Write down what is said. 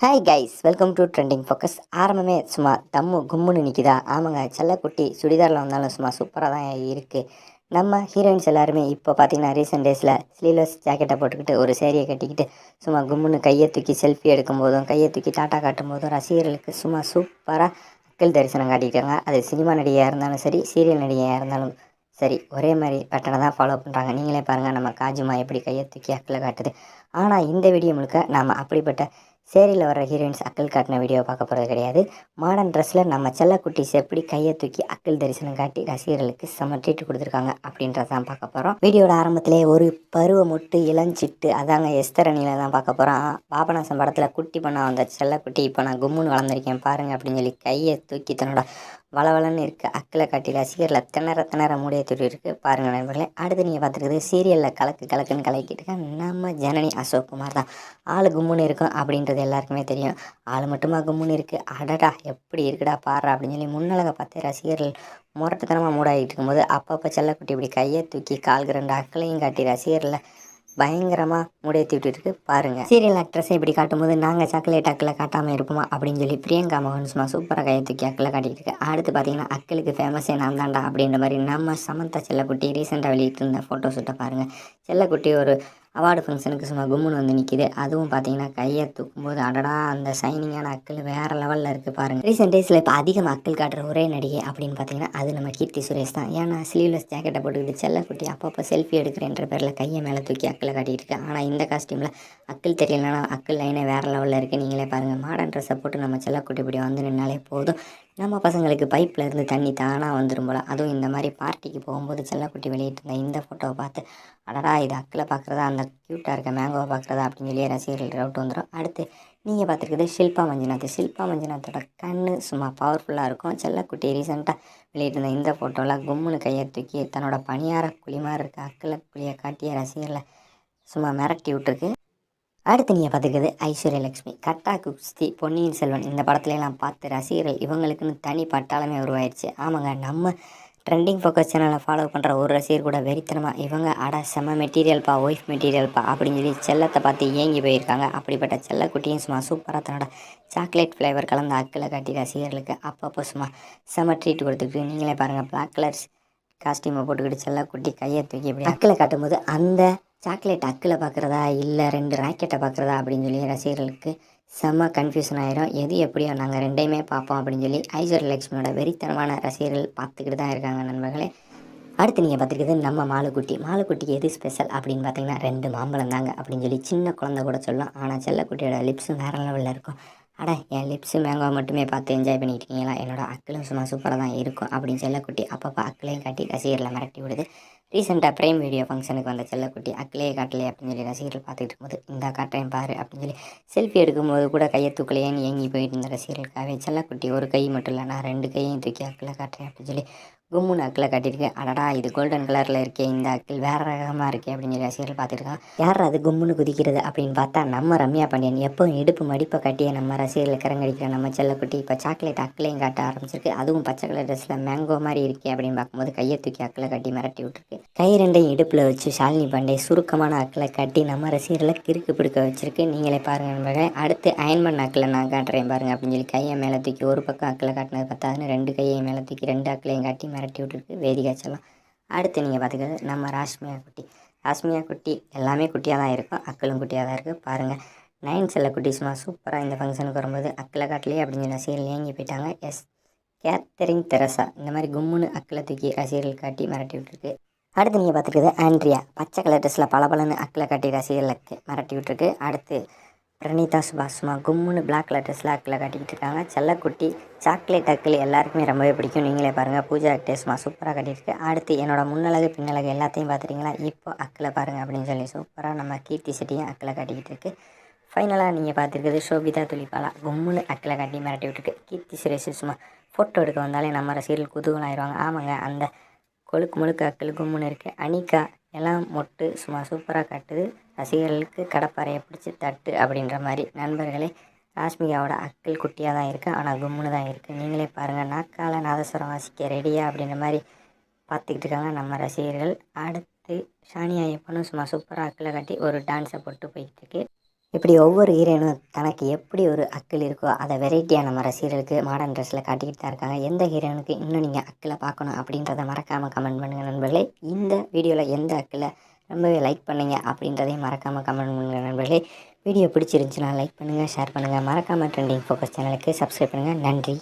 Hi guys welcome to trending focus ஆரம்பமே சும்மா தம்மு கும்முன்னு நிற்கிதா ஆமாங்க செல்லக்குட்டி சுடிதாரில் வந்தாலும் சும்மா சூப்பராக தான் இருக்குது நம்ம ஹீரோயின்ஸ் எல்லாருமே இப்போ பார்த்தீங்கன்னா ரீசெண்ட் டேஸில் ஸ்லீவ்லெஸ் ஜாக்கெட்டை போட்டுக்கிட்டு ஒரு சேரியை கட்டிக்கிட்டு சும்மா கும்முன்னு கையை தூக்கி செல்ஃபி எடுக்கும் போதும் கையை தூக்கி டாட்டா காட்டும் போதும் ரசிகர்களுக்கு சும்மா சூப்பராக அக்கல் தரிசனம் காட்டியிருக்காங்க அது சினிமா நடிகையாக இருந்தாலும் சரி சீரியல் நடிகையாக இருந்தாலும் சரி ஒரே மாதிரி பட்டனை தான் ஃபாலோ பண்ணுறாங்க நீங்களே பாருங்கள் நம்ம காஜுமா எப்படி கையை தூக்கி அக்கில் காட்டுது. ஆனால் இந்த வீடியோ முழுக்க நாம் அப்படிப்பட்ட சேரியில் வர ஹீரோயின்ஸ் அக்கல் காட்டின வீடியோ பார்க்க போகிறது கிடையாது. மாடர்ன் ட்ரெஸ்ஸில் நம்ம செல்லக்குட்டிஸ் எப்படி கையை தூக்கி அக்கல் தரிசனம் காட்டி ரசிகர்களுக்கு செம ட்ரீட் கொடுத்துருக்காங்க அப்படின்றத தான் பார்க்க போகிறோம் வீடியோட ஆரம்பத்திலே ஒரு பருவ முட்டு இளஞ்சிட்டு அதாங்க எஸ்தரணியில் தான் பார்க்க போகிறோம் பாபநாசம் படத்தில் குட்டி பண்ண வந்த செல்லக்குட்டி இப்போ நான் கும்முன்னு வளர்ந்துருக்கேன் பாருங்க அப்படின்னு சொல்லி கையை தூக்கி தன்னோட வளவளன்னு இருக்குது அக்கில் காட்டி ரசிகரில் திணற திணற மூடிய துடி இருக்கு. பாருங்க நண்பர்களே அடுத்து நீங்கள் பார்த்துருக்குது சீரியலில் கலக்கு கலக்குன்னு கலக்கிட்டு நம்ம ஜனனி அசோக் குமார் தான். ஆள் கும்முன்னு இருக்கும் அப்படின்றது எல்லாருக்குமே தெரியும். ஆள் மட்டுமா கும்முன்னு இருக்குது அடடா எப்படி இருக்குடா பாடுறா அப்படின்னு சொல்லி முன்னழகை பார்த்து ரசிகர்கள் முரட்டுத்தனமாக மூடாகிட்டு இருக்கும்போது அப்பப்போ செல்லக்குட்டி இப்படி கையை தூக்கி கால்கு ரெண்டு அக்களையும் காட்டி ரசிகர்களை பயங்கரமாக முடியத்திட்டு இருக்கு. பாருங்கள் சீரியல் ஆக்ட்ரஸை இப்படி காட்டும்போது நாங்கள் சாக்லேட் அக்கில் காட்டாமல் இருப்போமா அப்படின்னு சொல்லி பிரியங்கா மோகன் சும்மா சூப்பராக கையை தூக்கி அக்கில் காட்டிட்டு இருக்கு. அடுத்து பார்த்தீங்கன்னா அக்களுக்கு ஃபேமஸே நான் தாண்டா அப்படின்ற மாதிரி நம்ம சமந்தா செல்லக்குட்டி ரீசெண்டாக வெளியிட்டிருந்த ஃபோட்டோ ஷூட்டை பாருங்கள் செல்லக்குட்டி ஒரு அவார்டு ஃபங்க்ஷனுக்கு சும்மா கும்முன்னு வந்து நிற்கிது அதுவும் பார்த்தீங்கன்னா கையை தூக்கும்போது அடடா அந்த சைனிங்கான அக்கள் வேறு லெவலில் இருக்குது பாருங்கள் ரீசெண்ட் டேஸில் இப்போ அதிகம் அக்கள் காட்டுற ஒரே நடிகை அப்படின்னு பார்த்தீங்கன்னா அது நம்ம கீர்த்தி சுரேஷ் தான். ஏன்னா ஸ்லீவ்லெஸ் ஜாக்கெட்டை போட்டுக்கிட்டு செல்லக்குட்டி அப்பப்போ செல்ஃபி எடுக்கிறேன்ற பேரில் கையை மேலே தூக்கி அக்களை காட்டிட்டு இருக்கு. ஆனால் இந்த காஸ்டியூமில் அக்கள் தெரியலனா அக்கள் லைனே வேறு லெவலில் இருக்குது நீங்களே பாருங்கள் மாடர்ன் ட்ரெஸ்ஸை போட்டு நம்ம செல்லக்குட்டி இப்படி வந்து நின்னாலே போதும். நம்ம பசங்களுக்கு பைப்பில் இருந்து தண்ணி தானாக வந்துடும் போல். அதுவும் இந்த மாதிரி பார்ட்டிக்கு போகும்போது செல்லக்குட்டி வெளியிட்டிருந்த இந்த ஃபோட்டோவை பார்த்து அடடா இது அக்கில் பார்க்குறதா அந்த க்யூட்டாக இருக்க மேங்கோவை பார்க்குறதா அப்படின்னு சொல்லி ரசிகர்கள் டவுட் வந்துடும் அடுத்து நீங்கள் பார்த்துருக்குது ஷில்பா மஞ்சுநாத். ஷில்பா மஞ்சுநாத்தோட கண் சும்மா பவர்ஃபுல்லாக இருக்கும். செல்லக்குட்டி ரீசெண்டாக வெளியிட்டிருந்த இந்த ஃபோட்டோவில் கும்முன்னு கையை தூக்கி தன்னோட பணியார குழி மாதிரி இருக்க அக்கில் குழியை காட்டிய ரசிகர்களை சும்மா மிரட்டி விட்டுருக்கு. அடுத்து நீங்கள் பார்த்துக்கிறது ஐஸ்வர்யா லட்சுமி கட்டா குஸ்தி பொன்னியின் செல்வன் இந்த படத்துலலாம் பார்த்து ரசிகர்கள் இவங்களுக்குன்னு தனி பட்டாளமே உருவாயிடுச்சு ஆமாங்க நம்ம ட்ரெண்டிங் ஃபோக்கஸ் சேனலை ஃபாலோ பண்ணுற ஒரு ரசிகர் கூட வெறித்தனமாக இவங்க அட செம்ம மெட்டீரியல்ப்பா ஒய்ஃப் மெட்டீரியல்ப்பா அப்படின்னு சொல்லி செல்லத்தை பார்த்து ஏங்கி போயிருக்காங்க. அப்படிப்பட்ட செல்லக்குட்டியும் சும்மா சூப்பராக தன்னோட சாக்லேட் ஃப்ளேவர் கலந்த அக்கில் காட்டி ரசிகர்களுக்கு அப்பப்போ சும்மா செம்ம ட்ரீட் கொடுத்துருக்கு நீங்களே பாருங்கள் பிளாக் கலர்ஸ் காஸ்டியூமை போட்டுக்கிட்டு செல்லக்குட்டி கையை தூக்கி இப்படி அக்கில் காட்டும்போது அந்த சாக்லேட் அக்கில் பார்க்குறதா இல்லை ரெண்டு ராக்கெட்டை பார்க்குறதா அப்படின்னு சொல்லி ரசிகர்களுக்கு செம்ம கன்ஃபியூஷன் ஆகிடும் எது எப்படியோ நாங்கள் ரெண்டையுமே பார்ப்போம் அப்படின்னு சொல்லி ஐஸ்வர் லக்ஷ்மியோட வெறித்தனமான ரசிகர்கள் பார்த்துக்கிட்டு தான் இருக்காங்க நண்பர்களே. அடுத்து நீங்கள் பார்த்துருக்குது நம்ம மாலுக்குட்டி. மாலுக்குட்டிக்கு எது ஸ்பெஷல் அப்படின்னு பார்த்தீங்கன்னா ரெண்டு மாம்பழம் தாங்க அப்படின்னு சொல்லி சின்ன குழந்தை கூட சொல்லும் ஆனால் செல்லக்குட்டியோட லிப்ஸும் வேறு லெவலில் இருக்கும். அட என் லிப்ஸு மேங்கோ மட்டுமே பார்த்து என்ஜாய் பண்ணிட்டு இருக்கீங்களா? என்னோட அக்கிலும் சும்மா சூப்பராக தான் இருக்கும் அப்படின்னு செல்லக்குட்டி அப்பப்போ அக்கிலையும் காட்டி ரசிகர்களை மிரட்டி விடுது. ரீசெண்டாக ப்ரைம் வீடியோ ஃபங்க்ஷனுக்கு வந்த செல்லக்குட்டி அக்கிலே காட்டலையே அப்படின்னு சொல்லி ரசிகர்கள் பார்த்துட்டு இருக்கும்போது இந்த காட்டுறேன் பாரு அப்படின்னு சொல்லி செல்ஃபி எடுக்கும்போது கூட கையை தூக்கலையேன்னு ஏங்கி போயிட்டு இருந்த ரசிகர்களுக்காகவே செல்லக்குட்டி ஒரு கை மட்டும் இல்லை நான் ரெண்டு கையையும் தூக்கி அக்கில் காட்டுறேன் அப்படின்னு சொல்லி கும்முன்னு அக்கில் கட்டியிருக்கு அடடா இது கோல்டன் கலரில் இருக்கே இந்த அக்கில் வேறு ரகமாக இருக்கே அப்படின்னு சொல்லி ரசிகர்கள் பார்த்துருக்கான் யார் அது கும்முன்னு குதிக்கிறது அப்படின்னு பார்த்தா நம்ம ரம்யா பாண்டியன் எப்போவும் இடுப்பு மடிப்பை கட்டிய நம்ம ரசிகர்களை கரங்கடிக்கிற நம்ம செல்லக்குட்டி இப்போ சாக்லேட் அக்கிலையும் காட்ட ஆரம்பிச்சிருக்கு. அதுவும் பச்சை கலர் ட்ரெஸ்ஸில் மேங்கோ மாதிரி இருக்கே அப்படின்னு பார்க்கும்போது கையை தூக்கி அக்கில் கட்டி மிரட்டி விட்டுருக்கு. கை ரெண்டையும் இடுப்பில் வச்சு ஷாலினி பாண்டே சுருக்கமான அக்கில் கட்டி நம்ம ரசிகர்களை கிறுக்கு பிடிக்க வச்சிருக்கு. நீங்களே பாருங்க நண்பர்களே அடுத்து அயன்மன் அக்கில் நான் காட்டுறேன் பாருங்க அப்படின்னு சொல்லி கையை மேலே தூக்கி ஒரு பக்கம் அக்கில் காட்டினது பத்தாதுன்னு ரெண்டு கையை மேலே தூக்கி ரெண்டு அக்கிலையும் காட்டி மிரட்டி விட்டுருக்கு. வேதிகா செல்லம் அடுத்து நீங்கள் பார்த்துக்கிறது நம்ம ராஷ்மியா குட்டி. ராஷ்மியா குட்டி எல்லாமே குட்டியாக தான் இருக்கும். அக்களும் குட்டியாக தான் இருக்குது பாருங்கள் நைன் செல்ல குட்டி சும்மா சூப்பராக இந்த ஃபங்க்ஷனுக்கு வரும்போது அக்களை காட்டிலே அப்படின்னு ரசிகர்கள் ஏங்கி போயிட்டாங்க. எஸ். கேத்தரின் தெரசா. இந்த மாதிரி கும்முன்னு அக்களை தூக்கி ரசிகர்கள் காட்டி மிரட்டி விட்டுருக்கு. அடுத்து நீங்கள் பார்த்துருக்குது ஆண்ட்ரியா. பச்சை கலர் ட்ரெஸ்ஸில் பளபளன்னு அக்களை காட்டி ரசிகர்களுக்கு மிரட்டி விட்டுருக்கு. அடுத்து பிரணீதா சுபாஷ் கும்முன்னு பிளாக் கலர் ட்ரெஸ்ஸில் அக்கில் இருக்காங்க. செல்லக்குட்டி சாக்லேட் அக்கில் எல்லாருக்குமே ரொம்பவே பிடிக்கும். நீங்களே பாருங்கள் பூஜா அக்டே சும்மா சூப்பராக கட்டியிருக்கு. அடுத்து என்னோடய முன்னழகு பின்னழகு எல்லாத்தையும் பார்த்துட்டிங்களா இப்போ அக்கில் பாருங்கள் அப்படின்னு சொல்லி சூப்பராக நம்ம கீர்த்தி செட்டியும் அக்கில் கட்டிக்கிட்டு இருக்கு. ஃபைனலாக நீங்கள் பார்த்துருக்குது ஷோபிதா துளிப்பாலா. கும்முன்னு அக்கில் கட்டி மிரட்டி விட்டுருக்கு. கீர்த்தி சுரேஷ் சும்மா ஃபோட்டோ எடுக்க வந்தாலே நம்ம ரசிகர்கள் குதூகலம் ஆயிடுவாங்க ஆமாங்க அந்த கொழுக்கு முழுக்க அக்கில் கும்முன்னு இருக்குது அனிகா எல்லாம் மொட்டு சும்மா சூப்பராக காட்டுது. ரசிகர்களுக்கு கடப்பாறையை பிடிச்சி தட்டு அப்படின்ற மாதிரி. நண்பர்களே ராஷ்மிகாவோட அக்கல் குட்டியாக தான் இருக்குது ஆனால் கும்முன்னு தான் இருக்குது நீங்களே பாருங்கள் நாக்கால நாதஸ்வரம் வாசிக்க ரெடியா அப்படின்ற மாதிரி பார்த்துக்கிட்டு இருக்காங்க நம்ம ரசிகர்கள். அடுத்து ஷானியா எப்பனும் சும்மா சூப்பராக அக்கில் காட்டி ஒரு டான்ஸை போட்டு போய்கிட்டு இருக்கு. இப்படி ஒவ்வொரு ஹீரோயினும் தனக்கு எப்படி ஒரு அக்கிள் இருக்கோ அதை வெரைட்டியாக நம்ம ரசிகர்களுக்கு மாடர்ன் ட்ரெஸ்ஸில் காட்டிக்கிட்டு தான் இருக்காங்க. எந்த ஹீரோயினுக்கு இன்னும் நீங்கள் அக்களை பார்க்கணும் அப்படின்றத மறக்காமல் கமெண்ட் பண்ணுங்கள் நண்பர்களே. இந்த வீடியோவில் எந்த அக்கில் ரொம்பவே லைக் பண்ணீங்க அப்படின்றதையும் மறக்காமல் கமெண்ட் பண்ணுங்கள் நண்பர்களே. வீடியோ பிடிச்சிருந்துச்சுன்னா லைக் பண்ணுங்கள் ஷேர் பண்ணுங்கள் மறக்காமல் ட்ரெண்டிங் ஃபோக்கஸ் சேனலுக்கு சப்ஸ்கிரைப் பண்ணுங்கள் நன்றி.